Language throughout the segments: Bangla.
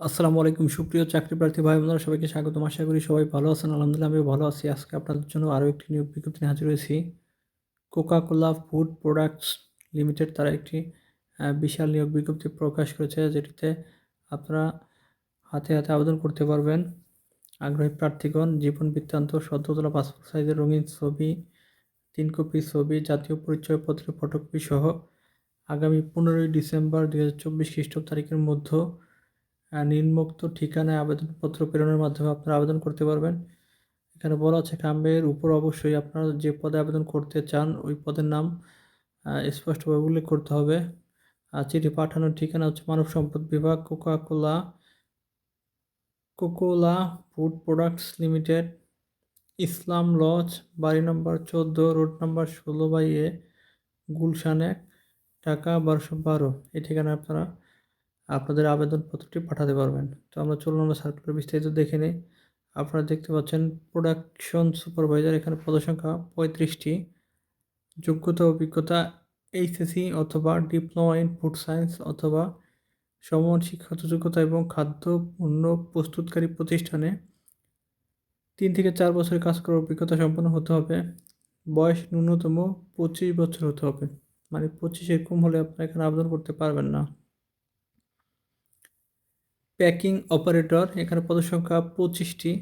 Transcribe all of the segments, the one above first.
আসসালামু আলাইকুম, সুপ্রিয় চাকরি প্রার্থী ভাই বোনেরা, সবাইকে স্বাগতম। আশা করি সবাই ভালো আছেন। আলহামদুলিল্লাহ আমি ভালো আছি। আজকে আপনাদের জন্য আরও একটি নিয়োগ বিজ্ঞপ্তি হাজির হয়েছি। Coca Cola food products limited তারা একটি বিশাল নিয়োগ বিজ্ঞপ্তি প্রকাশ করেছে, যেটিতে আপনারা হাতে হাতে আবেদন করতে পারবেন। আগ্রহী প্রার্থীগণ, জীবন বৃত্তান্ত, সদ্যতলা পাসপোর্ট সাইজের রঙিন ছবি, তিন কপি ছবি, জাতীয় পরিচয়পত্রের ফটোকপি সহ আগামী পনেরোই ডিসেম্বর দু হাজার চব্বিশ খ্রিস্টাব্দ তারিখের মধ্যে নিম্নোক্ত ঠিকানায় আবেদনপত্র প্রেরণের মাধ্যমে আপনারা আবেদন করতে পারবেন। এখানে বলা আছে কাম্বের উপর অবশ্যই আপনারা যে পদে আবেদন করতে চান, ওই পদের নাম স্পষ্টভাবে উল্লেখ করতে হবে। আর চিঠি পাঠানোর ঠিকানা হচ্ছে মানব সম্পদ বিভাগ কোকা কোলা Kokola food products limited, Islam lodge, বাড়ি নম্বর চোদ্দ, রোড নাম্বার ষোলো বাই এ, গুলশান এক ঢাকা, বারোশো বারো। এই ঠিকানায় আপনারা আপনাদের আবেদনপত্রটি পাঠাতে পারবেন। তো আমরা চলুন, আমরা সার্কুলার বিস্তারিত দেখে নিই। আপনারা দেখতে পাচ্ছেন প্রোডাকশন সুপারভাইজার এখানে পদসংখ্যা পঁয়ত্রিশটি। যোগ্যতা, অভিজ্ঞতা এইচএসসি অথবা ডিপ্লোমা ইন ফুড সায়েন্স অথবা সমান শিক্ষাগত যোগ্যতা এবং খাদ্য পণ্য প্রস্তুতকারী প্রতিষ্ঠানে তিন থেকে চার বছরের কাজ করার অভিজ্ঞতা সম্পন্ন হতে হবে। বয়স ন্যূনতম পঁচিশ বছর হতে হবে। মানে পঁচিশ কম হলে আপনারা এখানে আবেদন করতে পারবেন না। প্যাকিং অপারেটর, এখানে পদসংখ্যা পঁচিশটি।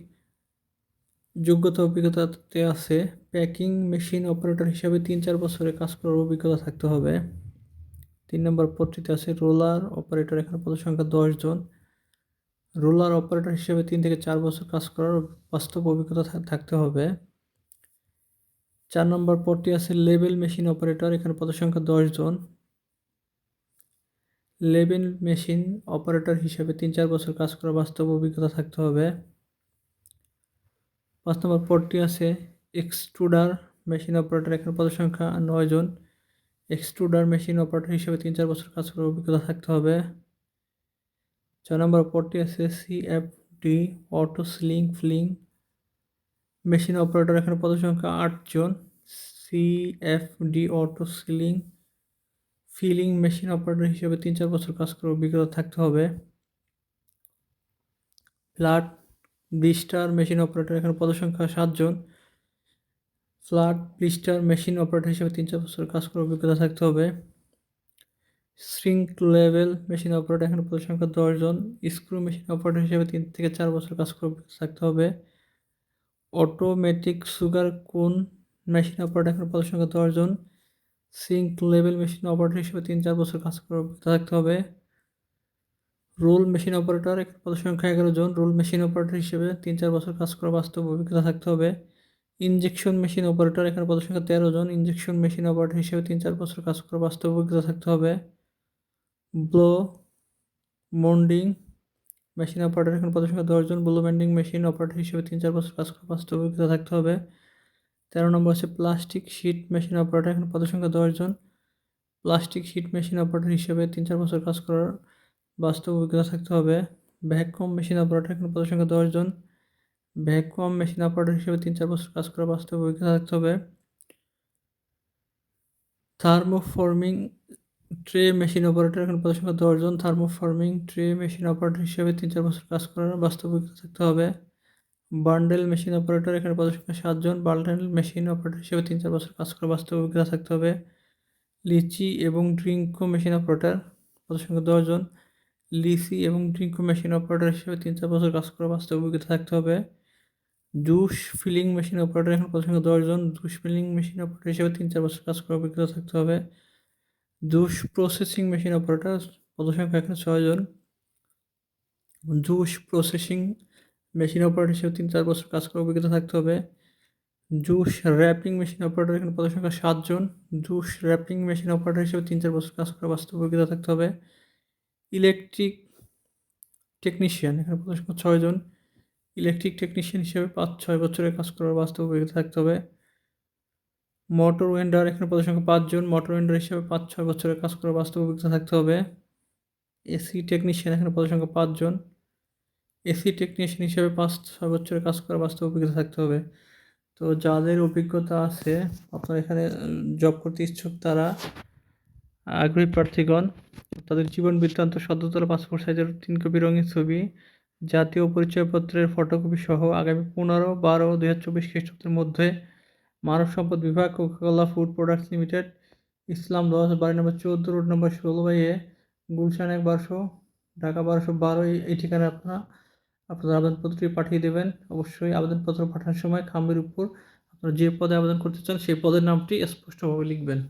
যোগ্যতা, অভিজ্ঞতাতে আছে, প্যাকিং মেশিন অপারেটর হিসাবে তিন চার বছরের কাজ করার অভিজ্ঞতা থাকতে হবে। তিন নম্বর পদটিতে আছে রোলার অপারেটর, এখানে পদসংখ্যা দশ জন। রোলার অপারেটর হিসেবে তিন থেকে চার বছর কাজ করার বাস্তব অভিজ্ঞতা থাকতে হবে। চার নম্বর পদটি আছে লেবেল মেশিন অপারেটর, এখানে পদসংখ্যা দশ লেবেল মেশিন অপারেটর হিসেবে তিন চার বছর কাজ করার বাস্তব অভিজ্ঞতা থাকতে হবে। পাঁচ নম্বর পদটি আছে এক্সট্রুডার মেশিন অপারেটর। এখানে পদসংখ্যা নয় জন। এক্সট্রুডার মেশিন অপারেটর হিসেবে তিন চার বছর কাজ করার অভিজ্ঞতা থাকতে হবে। ছয় নম্বর পদটি আছে CFD auto sling fling machine operator. এখানে পদসংখ্যা আটজন CFD auto sling filling machine operator হিসেবে তিন চার বছর কাজ করার অভিজ্ঞতা থাকতে হবে। ফ্ল্যাট ব্লিস্টার মেশিন অপারেটর, এখানে পদসংখ্যা সাতজন। ফ্ল্যাট ব্লিস্টার মেশিন অপারেটর হিসেবে তিন চার বছর কাজ করার অভিজ্ঞতা থাকতে হবে। শ্রিঙ্ক লেভেল মেশিন অপারেটর, এখানে পদসংখ্যা দশজন। স্ক্রু মেশিন অপারেটর হিসেবে তিন থেকে চার বছর কাজ করার অভিজ্ঞতা থাকতে হবে। Automatic sugar cone machine operator, এখানে পদসংখ্যা দশজন। সিঙ্ক লেভেল মেশিন অপারেটর হিসেবে তিন চার বছর কাজ থাকতে হবে। রোল মেশিন অপারেটর এখানে পদসংখ্যা এগারো জন। রোল মেশিন অপারেটর হিসেবে তিন চার বছর কাজ করার বাস্তব অভিজ্ঞতা থাকতে হবে। ইনজেকশন মেশিন অপারেটর এখানে পদসংখ্যা তেরো জন। ইনজেকশন মেশিন অপারেটর হিসেবে তিন চার বছর কাজ করার বাস্তব অভিজ্ঞতা থাকতে হবে। ব্লো মন্ডিং মেশিন অপারেটর এখানে পদসংখ্যা দশজন ব্লো মেন্ডিং মেশিন অপারেটর হিসেবে তিন চার বছর কাজ করার বাস্তব অভিজ্ঞতা থাকতে হবে। তেরো নম্বর হচ্ছে প্লাস্টিক শিট মেশিন অপারেটর এখানে পদসংখ্যা দশজন প্লাস্টিক শিট মেশিন অপারেটর হিসেবে তিন চার বছর কাজ করার বাস্তব অভিজ্ঞতা থাকতে হবে। ভ্যাকুয়াম মেশিন অপারেটর এখানে পদসংখ্যা দশজন ভ্যাকুয়াম মেশিন অপারেটর হিসেবে তিন চার বছর কাজ করার বাস্তব অভিজ্ঞতা থাকতে হবে। থার্মোফর্মিং ট্রে মেশিন অপারেটর এখানে পদসংখ্যা দশজন থার্মোফর্মিং ট্রে মেশিন অপারেটর হিসেবে তিন চার বছর কাজ করার বাস্তব অভিজ্ঞতা থাকতে হবে। বান্ডেল মেশিন অপারেটর, এখানে পদসংখ্যা সাতজন বান্ডেল মেশিন অপারেটর হিসেবে তিন চার বছর কাজ করার বাস্তব অভিজ্ঞতা থাকতে হবে। লিচি এবং ড্রিঙ্কো মেশিন অপারেটর পদসংখ্যা দশজন। লিসি এবং ড্রিঙ্কো মেশিন অপারেটর হিসেবে তিন চার বছর কাজ করার বাস্তব অভিজ্ঞতা থাকতে হবে। জুস ফিলিং মেশিন অপারেটর, এখন পদসংখ্যা দশজন। জুস ফিলিং মেশিন অপারেটর হিসেবে তিন চার বছর কাজ করার অভিজ্ঞতা থাকতে হবে। জুস প্রসেসিং মেশিন অপারেটর পদসংখ্যা এখানে ছয়জন। জুস প্রসেসিং মেশিন অপারেটর হিসেবে তিন চার বছর কাজ করার অভিজ্ঞতা থাকতে হবে। জুস র্যাপিং মেশিন অপারেটর এখানে পদসংখ্যা সাতজন জুস র্যাপিং মেশিন অপারেটর হিসেবে তিন চার বছর কাজ করার বাস্তব অভিজ্ঞতা থাকতে হবে। ইলেকট্রিক টেকনিশিয়ান এখানে পদসংখ্যা ছয়জন ইলেকট্রিক টেকনিশিয়ান হিসেবে পাঁচ ছয় বছরের কাজ করার বাস্তব অভিজ্ঞতা থাকতে হবে। মোটর ওয়েন্ডার এখানে পদসংখ্যা পাঁচজন মোটর ওয়েন্ডার হিসেবে পাঁচ ছয় বছরের কাজ করার বাস্তব অভিজ্ঞতা থাকতে হবে। এসি টেকনিশিয়ান এখানে পদসংখ্যা পাঁচজন এসি টেকনিশিয়ান হিসেবে পাঁচ, ছয় বছরের কাজ করার বাস্তব অভিজ্ঞতা থাকতে হবে। তো যাদের অভিজ্ঞতা আছে, আপনার এখানে জব করতে ইচ্ছুক, তারা আগ্রহী প্রার্থীগণ, তাদের জীবন বৃত্তান্ত সদ্যতলা পাসপোর্ট সাইজের তিন কপি রঙিন ছবি, জাতীয় পরিচয়পত্রের ফটোকপি সহ আগামী পনেরো, বারো, দুই হাজার চব্বিশ খ্রিস্টাব্দের মধ্যে মানব সম্পদ বিভাগ Coca Cola food products limited Islam দশ বাড়ি নম্বর চৌদ্দ, রোড নম্বর ষোলো বাই এ, গুলশান এক, বারোশো, ঢাকা বারোশো বারো এই ঠিকানায় আপনারা আপনাদের আবেদনপত্রটি পাঠিয়ে দেবেন। অবশ্যই আবেদনপত্র পাঠানোর সময় খামের উপর আপনারা যে পদে আবেদন করতে চান সেই পদের নামটি স্পষ্টভাবে লিখবেন।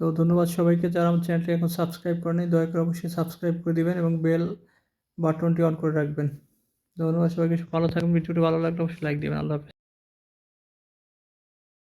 তো ধন্যবাদ সবাইকে। যারা আমার চ্যানেলটি এখন সাবস্ক্রাইব করেনি দয়া করে অবশ্যই সাবস্ক্রাইব করে দেবেন এবং বেল বাটনটি অন করে রাখবেন। ধন্যবাদ সবাইকে। ভালো থাকবেন। ভিডিওটি ভালো লাগলে অবশ্যই লাইক দেবেন। আল্লাহ